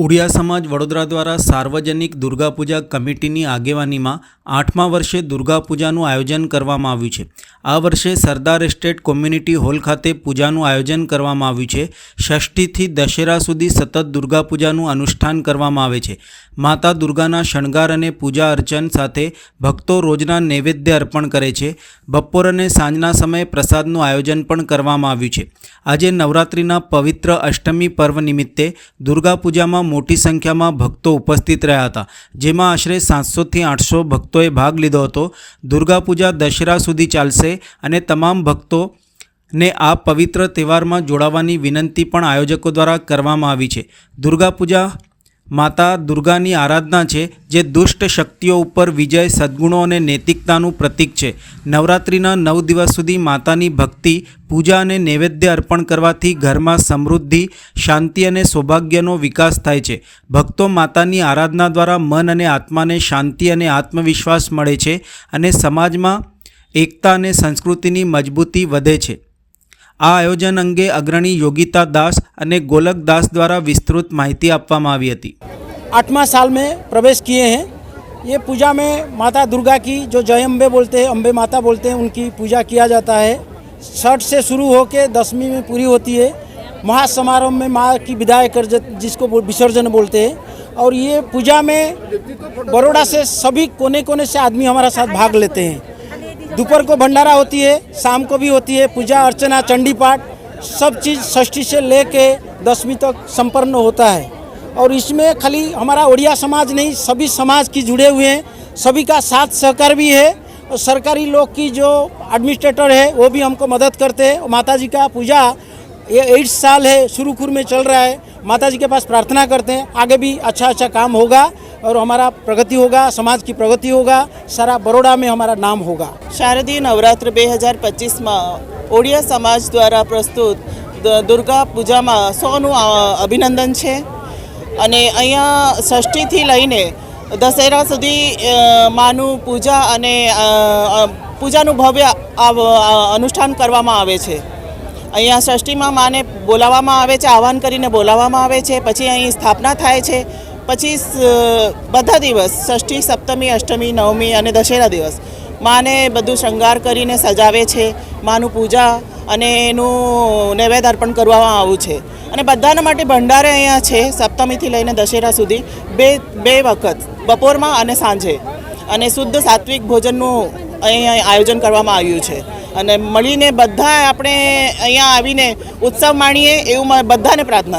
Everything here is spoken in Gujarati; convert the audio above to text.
ઉડિયા સમાજ વડોદરા દ્વારા સાર્વજનિક દુર્ગાપૂજા કમિટીની આગેવાનીમાં આઠમા વર્ષે દુર્ગાપૂજાનું આયોજન કરવામાં આવ્યું છે. આ વર્ષે સરદાર એસ્ટેટ કોમ્યુનિટી હોલ ખાતે પૂજાનું આયોજન કરવામાં આવ્યું છે. ષષ્ઠીથી દશેરા સુધી સતત દુર્ગાપૂજાનું અનુષ્ઠાન કરવામાં આવે છે. માતા દુર્ગાના શણગાર અને પૂજા અર્ચન સાથે ભક્તો રોજના નૈવેદ્ય અર્પણ કરે છે. બપોર અને સાંજના સમયે પ્રસાદનું આયોજન પણ કરવામાં આવ્યું છે. આજે નવરાત્રિના પવિત્ર અષ્ટમી પર્વ નિમિત્તે દુર્ગા પૂજામાં મોટી સંખ્યામાં ભક્તો ઉપસ્થિત રહ્યા હતા, જેમાં આશરે સાતસોથી આઠસો ભક્તોએ ભાગ લીધો હતો. દુર્ગા પૂજા દશેરા સુધી ચાલશે અને તમામ ભક્તો ને આ પવિત્ર તહેવારમાં જોડાવાની વિનંતી પણ આયોજકો દ્વારા કરવામાં આવી છે. દુર્ગા પૂજા માતા દુર્ગાની આરાધના છે, જે દુષ્ટ શક્તિઓ ઉપર વિજય, સદ્ગુણો અને નૈતિકતાનું પ્રતીક છે. નવરાત્રિના નવ દિવસ સુધી માતાની ભક્તિ, પૂજા અને નૈવેદ્ય અર્પણ કરવાથી ઘરમાં સમૃદ્ધિ, શાંતિ અને સૌભાગ્યનો વિકાસ થાય છે. ભક્તો માતાની આરાધના દ્વારા મન અને આત્માને શાંતિ અને આત્મવિશ્વાસ મળે છે અને સમાજમાં એકતા અને સંસ્કૃતિની મજબૂતી વધે છે. આ આયોજન અંગે અગ્રણી યોગિતા દાસ અને ગોલક દાસ દ્વારા વિસ્તૃત માહિતી આપવામાં આવી હતી आठवां साल में प्रवेश किए हैं ये पूजा में माता दुर्गा की जो जय अम्बे बोलते हैं अम्बे माता बोलते हैं उनकी पूजा किया जाता है छठ से शुरू होकर दसवीं में पूरी होती है महासमारोह में माँ की विदाई कर ज- जिसको बोल- विसर्जन बोलते हैं और ये पूजा में बड़ोड़ा से सभी कोने कोने से आदमी हमारा साथ भाग लेते हैं दोपहर को भंडारा होती है, शाम को भी होती है, पूजा, अर्चना, चंडी पाठ, सब चीज़ षष्ठी से लेके दसवीं तक संपन्न होता है। और इसमें खाली हमारा उड़िया समाज नहीं, सभी समाज की जुड़े हुए हैं, सभी का साथ सहकार भी है, और सरकारी लोग की जो एडमिनिस्ट्रेटर है, वो भी हमको मदद करते हैं। माता जी का पूजा ये एट साल है शुरू में चल रहा है माता जी के पास प्रार्थना करते हैं, आगे भी अच्छा अच्छा काम होगा। और हमारा प्रगति होगा समाज की प्रगति होगा सारा बड़ोड़ा में हमारा नाम होगा શારદીય નવરાત્ર બે હજાર પચીસમાં ઓડિયા સમાજ દ્વારા પ્રસ્તુત દ- દુર્ગા પૂજામાં સૌનું અ, અભિનંદન છે અને અહીંયા ષષ્ઠીથી લઈને દશેરા સુધી અ, માનું પૂજા અને અ, અ, પૂજાનું ભવ્ય આવ- અ, અનુષ્ઠાન કરવામાં આવે છે અહીંયા ષષ્ઠીમાં માને બોલાવવામાં આવે છે આહવાન કરીને બોલાવવામાં આવે છે પછી અહીં સ્થાપના થાય છે પછી બધા દિવસ, ષષ્ઠી, સપ્તમી, અષ્ટમી, નવમી અને દશેરા દિવસ, માને બધું શૃંગાર કરીને સજાવે છે, માનું પૂજા અને એનું નૈવેદ્ય અર્પણ કરવામાં આવું છે. અને બધાના માટે ભંડારે અહીંયા છે, સપ્તમીથી લઈને દશેરા સુધી, બે બે વખત, બપોરમાં અને સાંજે. અને શુદ્ધ સાત્વિક ભોજનનું અહીંયા આયોજન કરવામાં આવ્યું છે. અને મળીને બધા આપણે અહીંયા આવીને ઉત્સવ માણીએ એવું બધાને પ્રાર્થના છે.